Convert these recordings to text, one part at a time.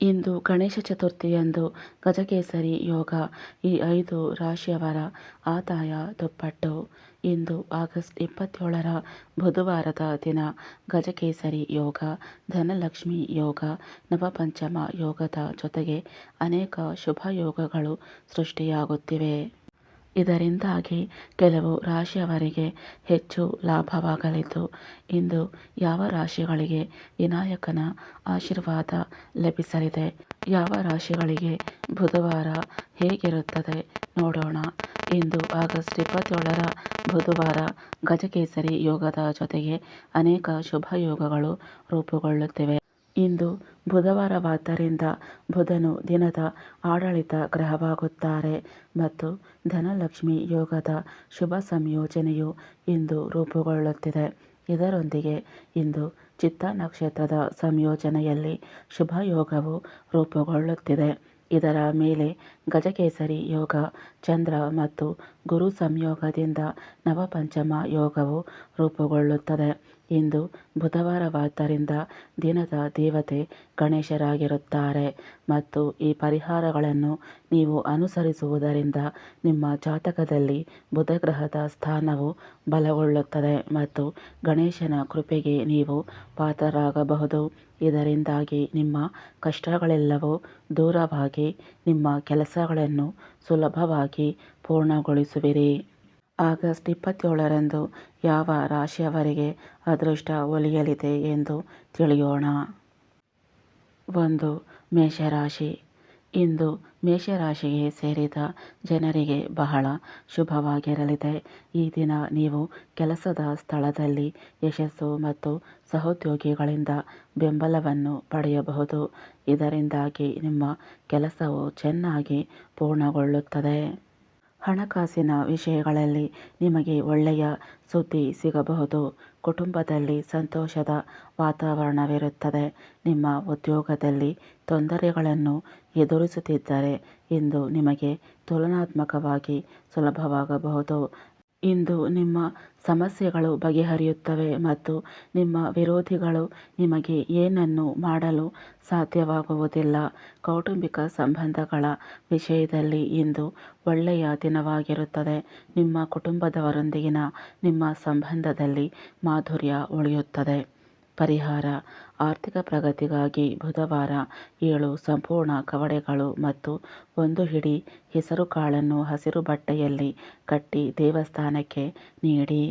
ಇಂದು ಗಣೇಶ ಚತುರ್ಥಿಯಂದು ಗಜಕೇಸರಿ ಯೋಗ ಈ ಐದು ರಾಶಿಯವರ ಆದಾಯ ದುಪ್ಪಟ್ಟು. ಇಂದು ಆಗಸ್ಟ್ ಇಪ್ಪತ್ತೇಳರ ಬುಧವಾರದ ದಿನ ಗಜಕೇಸರಿ ಯೋಗ, ಧನಲಕ್ಷ್ಮಿ ಯೋಗ, ನವಪಂಚಮ ಯೋಗದ ಜೊತೆಗೆ ಅನೇಕ ಶುಭ ಯೋಗಗಳು ಸೃಷ್ಟಿಯಾಗುತ್ತಿವೆ. ಇದರಿಂದಾಗಿ ಕೆಲವು ರಾಶಿಯವರಿಗೆ ಹೆಚ್ಚು ಲಾಭವಾಗಲಿದ್ದು, ಇಂದು ಯಾವ ರಾಶಿಗಳಿಗೆ ವಿನಾಯಕನ ಆಶೀರ್ವಾದ ಲಭಿಸಲಿದೆ? ಯಾವ ರಾಶಿಗಳಿಗೆ ಬುಧವಾರ ಹೇಗಿರುತ್ತದೆ ನೋಡೋಣ. ಇಂದು ಆಗಸ್ಟ್ ಇಪ್ಪತ್ತೇಳರ ಬುಧವಾರ ಗಜಕೇಸರಿ ಯೋಗದ ಜೊತೆಗೆ ಅನೇಕ ಶುಭ ಯೋಗಗಳು ರೂಪುಗೊಳ್ಳುತ್ತಿವೆ. ಇಂದು ಬುಧವಾರವಾದ್ದರಿಂದ ಬುಧನು ದಿನದ ಆಡಳಿತ ಗ್ರಹವಾಗುತ್ತಾರೆ ಮತ್ತು ಧನಲಕ್ಷ್ಮಿ ಯೋಗದ ಶುಭ ಸಂಯೋಜನೆಯು ಇಂದು ರೂಪುಗೊಳ್ಳುತ್ತಿದೆ. ಇದರೊಂದಿಗೆ ಇಂದು ಚಿತ್ತ ನಕ್ಷತ್ರದ ಸಂಯೋಜನೆಯಲ್ಲಿ ಶುಭ ಯೋಗವು ರೂಪುಗೊಳ್ಳುತ್ತಿದೆ. ಇದರ ಮೇಲೆ ಗಜಕೇಸರಿ ಯೋಗ, ಚಂದ್ರ ಮತ್ತು ಗುರು ಸಂಯೋಗದಿಂದ ನವಪಂಚಮ ಯೋಗವು ರೂಪುಗೊಳ್ಳುತ್ತದೆ. ಇಂದು ಬುಧವಾರವಾದ್ದರಿಂದ ದಿನದ ದೇವತೆ ಗಣೇಶರಾಗಿರುತ್ತಾರೆ. ಮತ್ತು ಈ ಪರಿಹಾರಗಳನ್ನು ನೀವು ಅನುಸರಿಸುವುದರಿಂದ ನಿಮ್ಮ ಜಾತಕದಲ್ಲಿ ಬುಧಗ್ರಹದ ಸ್ಥಾನವು ಬಲಗೊಳ್ಳುತ್ತದೆ ಮತ್ತು ಗಣೇಶನ ಕೃಪೆಗೆ ನೀವು ಪಾತ್ರರಾಗಬಹುದು. ಇದರಿಂದಾಗಿ ನಿಮ್ಮ ಕಷ್ಟಗಳೆಲ್ಲವೂ ದೂರವಾಗಿ ನಿಮ್ಮ ಕೆಲಸಗಳನ್ನು ಸುಲಭವಾಗಿ ಪೂರ್ಣಗೊಳಿಸುವಿರಿ. ಆಗಸ್ಟ್ ಇಪ್ಪತ್ತೇಳರಂದು ಯಾವ ರಾಶಿಯವರಿಗೆ ಅದೃಷ್ಟ ಒಲಿಯಲಿದೆ ಎಂದು ತಿಳಿಯೋಣ. ಒಂದು, ಮೇಷರಾಶಿ. ಇಂದು ಮೇಷರಾಶಿಗೆ ಸೇರಿದ ಜನರಿಗೆ ಬಹಳ ಶುಭವಾಗಿರಲಿದೆ. ಈ ದಿನ ನೀವು ಕೆಲಸದ ಸ್ಥಳದಲ್ಲಿ ಯಶಸ್ಸು ಮತ್ತು ಸಹೋದ್ಯೋಗಿಗಳಿಂದ ಬೆಂಬಲವನ್ನು ಪಡೆಯಬಹುದು. ಇದರಿಂದಾಗಿ ನಿಮ್ಮ ಕೆಲಸವು ಚೆನ್ನಾಗಿ ಪೂರ್ಣಗೊಳ್ಳುತ್ತದೆ. ಹಣಕಾಸಿನ ವಿಷಯಗಳಲ್ಲಿ ನಿಮಗೆ ಒಳ್ಳೆಯ ಸುದ್ದಿ ಸಿಗಬಹುದು. ಕುಟುಂಬದಲ್ಲಿ ಸಂತೋಷದ ವಾತಾವರಣವಿರುತ್ತದೆ. ನಿಮ್ಮ ಉದ್ಯೋಗದಲ್ಲಿ ತೊಂದರೆಗಳನ್ನು ಎದುರಿಸುತ್ತಿದ್ದರೆ ಇಂದು ನಿಮಗೆ ತುಲನಾತ್ಮಕವಾಗಿ ಸುಲಭವಾಗಬಹುದು. ಇಂದು ನಿಮ್ಮ ಸಮಸ್ಯೆಗಳು ಬಗೆಹರಿಯುತ್ತವೆ ಮತ್ತು ನಿಮ್ಮ ವಿರೋಧಿಗಳು ನಿಮಗೆ ಏನನ್ನೂ ಮಾಡಲು ಸಾಧ್ಯವಾಗುವುದಿಲ್ಲ. ಕೌಟುಂಬಿಕ ಸಂಬಂಧಗಳ ವಿಷಯದಲ್ಲಿ ಇಂದು ಒಳ್ಳೆಯ ದಿನವಾಗಿರುತ್ತದೆ. ನಿಮ್ಮ ಕುಟುಂಬದವರೊಂದಿಗಿನ ನಿಮ್ಮ ಸಂಬಂಧದಲ್ಲಿ ಮಾಧುರ್ಯ ಉಳಿಯುತ್ತದೆ. ಪರಿಹಾರ, ಆರ್ಥಿಕ ಪ್ರಗತಿಗಾಗಿ ಬುಧವಾರ ಏಳು ಸಂಪೂರ್ಣ ಕವಡೆಗಳು ಮತ್ತು ಒಂದು ಹಿಡಿ ಹೆಸರುಕಾಳನ್ನು ಹಸಿರು ಬಟ್ಟೆಯಲ್ಲಿ ಕಟ್ಟಿ ದೇವಸ್ಥಾನಕ್ಕೆ ನೀಡಿ.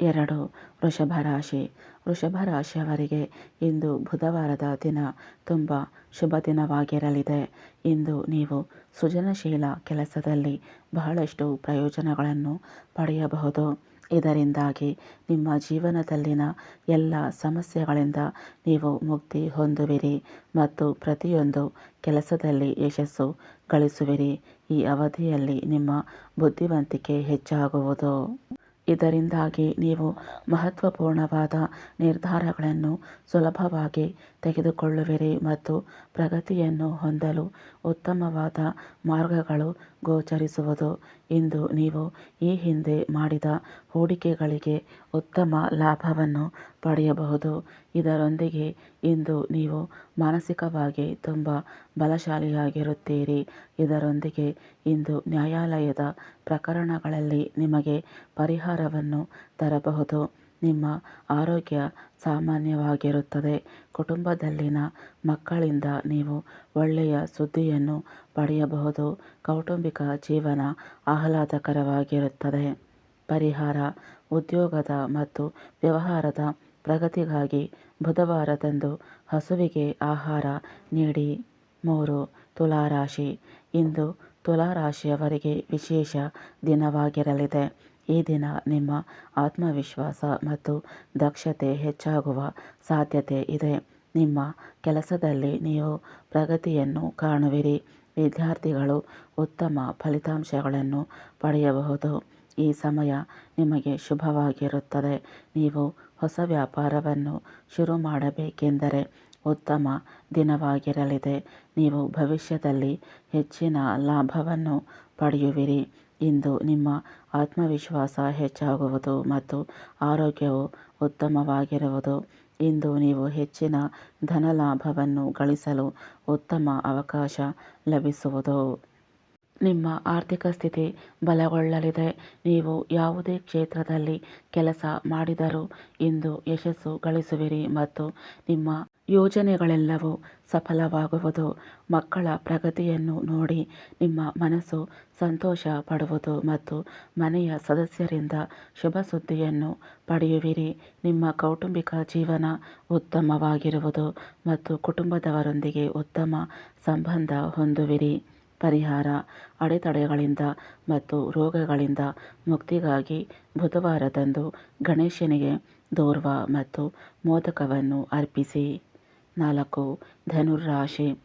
ಎರಡು, ವೃಷಭ ರಾಶಿ. ವೃಷಭ ರಾಶಿಯವರಿಗೆ ಇಂದು ಬುಧವಾರದ ದಿನ ತುಂಬ ಶುಭ ದಿನವಾಗಿರಲಿದೆ. ಇಂದು ನೀವು ಸೃಜನಶೀಲ ಕೆಲಸದಲ್ಲಿ ಬಹಳಷ್ಟು ಪ್ರಯೋಜನಗಳನ್ನು ಪಡೆಯಬಹುದು. ಇದರಿಂದಾಗಿ ನಿಮ್ಮ ಜೀವನದಲ್ಲಿನ ಎಲ್ಲ ಸಮಸ್ಯೆಗಳಿಂದ ನೀವು ಮುಕ್ತಿ ಹೊಂದುವಿರಿ ಮತ್ತು ಪ್ರತಿಯೊಂದು ಕೆಲಸದಲ್ಲಿ ಯಶಸ್ಸು ಗಳಿಸುವಿರಿ. ಈ ಅವಧಿಯಲ್ಲಿ ನಿಮ್ಮ ಬುದ್ಧಿವಂತಿಕೆ ಹೆಚ್ಚಾಗುವುದು. ಇದರಿಂದಾಗಿ ನೀವು ಮಹತ್ವಪೂರ್ಣವಾದ ನಿರ್ಧಾರಗಳನ್ನು ಸುಲಭವಾಗಿ ತೆಗೆದುಕೊಳ್ಳುವಿರಿ ಮತ್ತು ಪ್ರಗತಿಯನ್ನು ಹೊಂದಲು ಉತ್ತಮವಾದ ಮಾರ್ಗಗಳು ಗೋಚರಿಸುವುದು. ಇಂದು ನೀವು ಈ ಹಿಂದೆ ಮಾಡಿದ ಹೂಡಿಕೆಗಳಿಗೆ ಉತ್ತಮ ಲಾಭವನ್ನು ಪಡೆಯಬಹುದು. ಇದರೊಂದಿಗೆ ಇಂದು ನೀವು ಮಾನಸಿಕವಾಗಿ ತುಂಬ ಬಲಶಾಲಿಯಾಗಿರುತ್ತೀರಿ. ಇದರೊಂದಿಗೆ ಇಂದು ನ್ಯಾಯಾಲಯದ ಪ್ರಕರಣಗಳಲ್ಲಿ ನಿಮಗೆ ಪರಿಹಾರವನ್ನು ತರಬಹುದು. ನಿಮ್ಮ ಆರೋಗ್ಯ ಸಾಮಾನ್ಯವಾಗಿರುತ್ತದೆ. ಕುಟುಂಬದಲ್ಲಿನ ಮಕ್ಕಳಿಂದ ನೀವು ಒಳ್ಳೆಯ ಸುದ್ದಿಯನ್ನು ಪಡೆಯಬಹುದು. ಕೌಟುಂಬಿಕ ಜೀವನ ಆಹ್ಲಾದಕರವಾಗಿರುತ್ತದೆ. ಪರಿಹಾರ, ಉದ್ಯೋಗದ ಮತ್ತು ವ್ಯವಹಾರದ ಪ್ರಗತಿಗಾಗಿ ಬುಧವಾರದಂದು ಹಸುವಿಗೆ ಆಹಾರ ನೀಡಿ. ಮೂರು, ತುಲಾರಾಶಿ. ಇಂದು ತುಲಾರಾಶಿಯವರಿಗೆ ವಿಶೇಷ ದಿನವಾಗಿರಲಿದೆ. ಈ ದಿನ ನಿಮ್ಮ ಆತ್ಮವಿಶ್ವಾಸ ಮತ್ತು ದಕ್ಷತೆ ಹೆಚ್ಚಾಗುವ ಸಾಧ್ಯತೆ ಇದೆ. ನಿಮ್ಮ ಕೆಲಸದಲ್ಲಿ ನೀವು ಪ್ರಗತಿಯನ್ನು ಕಾಣುವಿರಿ. ವಿದ್ಯಾರ್ಥಿಗಳು ಉತ್ತಮ ಫಲಿತಾಂಶಗಳನ್ನು ಪಡೆಯಬಹುದು. ಈ ಸಮಯ ನಿಮಗೆ ಶುಭವಾಗಿರುತ್ತದೆ. ನೀವು ಹೊಸ ವ್ಯಾಪಾರವನ್ನು ಶುರು ಮಾಡಬೇಕೆಂದರೆ ಉತ್ತಮ ದಿನವಾಗಿರಲಿದೆ. ನೀವು ಭವಿಷ್ಯದಲ್ಲಿ ಹೆಚ್ಚಿನ ಲಾಭವನ್ನು ಪಡೆಯುವಿರಿ. ಇಂದು ನಿಮ್ಮ ಆತ್ಮವಿಶ್ವಾಸ ಹೆಚ್ಚಾಗುವುದು ಮತ್ತು ಆರೋಗ್ಯವು ಉತ್ತಮವಾಗಿರುವುದು. ಇಂದು ನೀವು ಹೆಚ್ಚಿನ ಧನಲಾಭವನ್ನು ಗಳಿಸಲು ಉತ್ತಮ ಅವಕಾಶ ಲಭಿಸುವುದು. ನಿಮ್ಮ ಆರ್ಥಿಕ ಸ್ಥಿತಿ ಬಲಗೊಳ್ಳಲಿದೆ. ನೀವು ಯಾವುದೇ ಕ್ಷೇತ್ರದಲ್ಲಿ ಕೆಲಸ ಮಾಡಿದರೂ ಇಂದು ಯಶಸ್ಸು ಗಳಿಸುವಿರಿ ಮತ್ತು ನಿಮ್ಮ ಯೋಜನೆಗಳೆಲ್ಲವೂ ಸಫಲವಾಗುವುದು. ಮಕ್ಕಳ ಪ್ರಗತಿಯನ್ನು ನೋಡಿ ನಿಮ್ಮ ಮನಸ್ಸು ಸಂತೋಷ ಪಡುವುದು ಮತ್ತು ಮನೆಯ ಸದಸ್ಯರಿಂದ ಶುಭ ಸುದ್ದಿಯನ್ನು ಪಡೆಯುವಿರಿ. ನಿಮ್ಮ ಕೌಟುಂಬಿಕ ಜೀವನ ಉತ್ತಮವಾಗಿರುವುದು ಮತ್ತು ಕುಟುಂಬದವರೊಂದಿಗೆ ಉತ್ತಮ ಸಂಬಂಧ ಹೊಂದುವಿರಿ. ಪರಿಹಾರ ಅಡೆತಡೆಗಳಿಂದ ಮತ್ತು ರೋಗಗಳಿಂದ ಮುಕ್ತಿಗಾಗಿ ಬುಧವಾರದಂದು ಗಣೇಶನಿಗೆ ದೂರ್ವ ಮತ್ತು ಮೋದಕವನ್ನು ಅರ್ಪಿಸಿ. ನಾಲ್ಕು ಧನುರಾಶಿ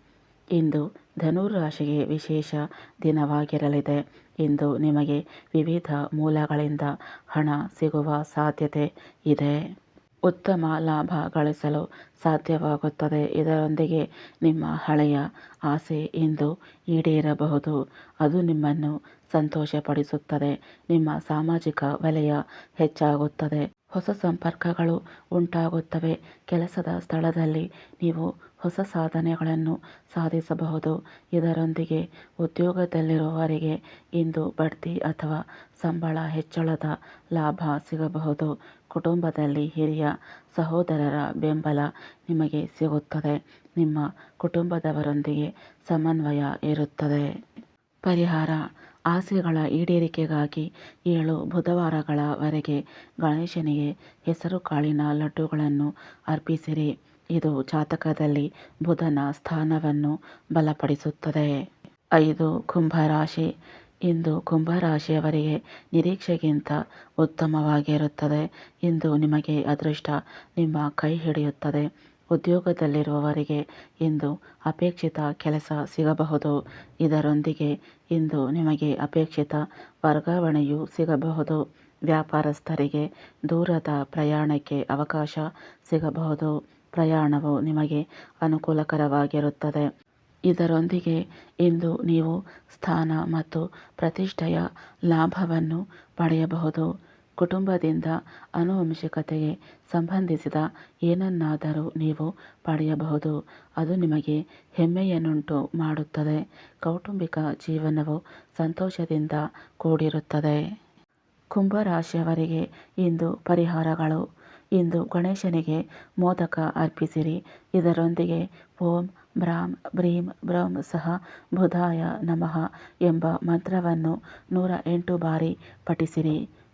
ಇಂದು ಧನುರಾಶಿಗೆ ವಿಶೇಷ ದಿನವಾಗಿರಲಿದೆ. ಇಂದು ನಿಮಗೆ ವಿವಿಧ ಮೂಲಗಳಿಂದ ಹಣ ಸಿಗುವ ಸಾಧ್ಯತೆ ಇದೆ. ಉತ್ತಮ ಲಾಭ ಗಳಿಸಲು ಸಾಧ್ಯವಾಗುತ್ತದೆ. ಇದರೊಂದಿಗೆ ನಿಮ್ಮ ಹಳೆಯ ಆಸೆ ಇಂದು ಈಡೇರಬಹುದು. ಅದು ನಿಮ್ಮನ್ನು ಸಂತೋಷಪಡಿಸುತ್ತದೆ. ನಿಮ್ಮ ಸಾಮಾಜಿಕ ವಲಯ ಹೆಚ್ಚಾಗುತ್ತದೆ. ಹೊಸ ಸಂಪರ್ಕಗಳು ಉಂಟಾಗುತ್ತವೆ. ಕೆಲಸದ ಸ್ಥಳದಲ್ಲಿ ನೀವು ಹೊಸ ಸಾಧನೆಗಳನ್ನು ಸಾಧಿಸಬಹುದು. ಇದರೊಂದಿಗೆ ಉದ್ಯೋಗದಲ್ಲಿರುವವರಿಗೆ ಇಂದು ಬಡ್ತಿ ಅಥವಾ ಸಂಬಳ ಹೆಚ್ಚಳದ ಲಾಭ ಸಿಗಬಹುದು. ಕುಟುಂಬದಲ್ಲಿ ಹಿರಿಯ ಸಹೋದರರ ಬೆಂಬಲ ನಿಮಗೆ ಸಿಗುತ್ತದೆ. ನಿಮ್ಮ ಕುಟುಂಬದವರೊಂದಿಗೆ ಸಮನ್ವಯ ಇರುತ್ತದೆ. ಪರಿಹಾರ ಆಸೆಗಳ ಈಡೇರಿಕೆಗಾಗಿ ಏಳು ಬುಧವಾರಗಳವರೆಗೆ ಗಣೇಶನಿಗೆ ಹೆಸರುಕಾಳಿನ ಲಡ್ಡುಗಳನ್ನು ಅರ್ಪಿಸಿರಿ. ಇದು ಜಾತಕದಲ್ಲಿ ಬುಧನ ಸ್ಥಾನವನ್ನು ಬಲಪಡಿಸುತ್ತದೆ. ಐದು ಕುಂಭರಾಶಿ. ಇಂದು ಕುಂಭರಾಶಿಯವರಿಗೆ ನಿರೀಕ್ಷೆಗಿಂತ ಉತ್ತಮವಾಗಿರುತ್ತದೆ. ಇಂದು ನಿಮಗೆ ಅದೃಷ್ಟ ನಿಮ್ಮ ಕೈ ಹಿಡಿಯುತ್ತದೆ. ಉದ್ಯೋಗದಲ್ಲಿರುವವರಿಗೆ ಇಂದು ಅಪೇಕ್ಷಿತ ಕೆಲಸ ಸಿಗಬಹುದು. ಇದರೊಂದಿಗೆ ಇಂದು ನಿಮಗೆ ಅಪೇಕ್ಷಿತ ವರ್ಗಾವಣೆಯೂ ಸಿಗಬಹುದು. ವ್ಯಾಪಾರಸ್ಥರಿಗೆ ದೂರದ ಪ್ರಯಾಣಕ್ಕೆ ಅವಕಾಶ ಸಿಗಬಹುದು. ಪ್ರಯಾಣವು ನಿಮಗೆ ಅನುಕೂಲಕರವಾಗಿರುತ್ತದೆ. ಇದರೊಂದಿಗೆ ಇಂದು ನೀವು ಸ್ಥಾನ ಮತ್ತು ಪ್ರತಿಷ್ಠೆಯ ಲಾಭವನ್ನು ಪಡೆಯಬಹುದು. ಕುಟುಂಬದಿಂದ ಆನುವಂಶಿಕತೆಗೆ ಸಂಬಂಧಿಸಿದ ಏನನ್ನಾದರೂ ನೀವು ಪಡೆಯಬಹುದು. ಅದು ನಿಮಗೆ ಹೆಮ್ಮೆಯನ್ನುಂಟು ಮಾಡುತ್ತದೆ. ಕೌಟುಂಬಿಕ ಜೀವನವು ಸಂತೋಷದಿಂದ ಕೂಡಿರುತ್ತದೆ. ಕುಂಭರಾಶಿಯವರಿಗೆ ಇಂದು ಪರಿಹಾರಗಳು. ಇಂದು ಗಣೇಶನಿಗೆ ಮೋದಕ ಅರ್ಪಿಸಿರಿ. ಇದರೊಂದಿಗೆ ಓಂ ಭ್ರಾಂ ಬ್ರೀಂ, ಬ್ರಂ ಸಹ ಬುಧಾಯ ನಮಃ ಎಂಬ ಮಂತ್ರವನ್ನು ನೂರ ಎಂಟು ಬಾರಿ ಪಠಿಸಿರಿ.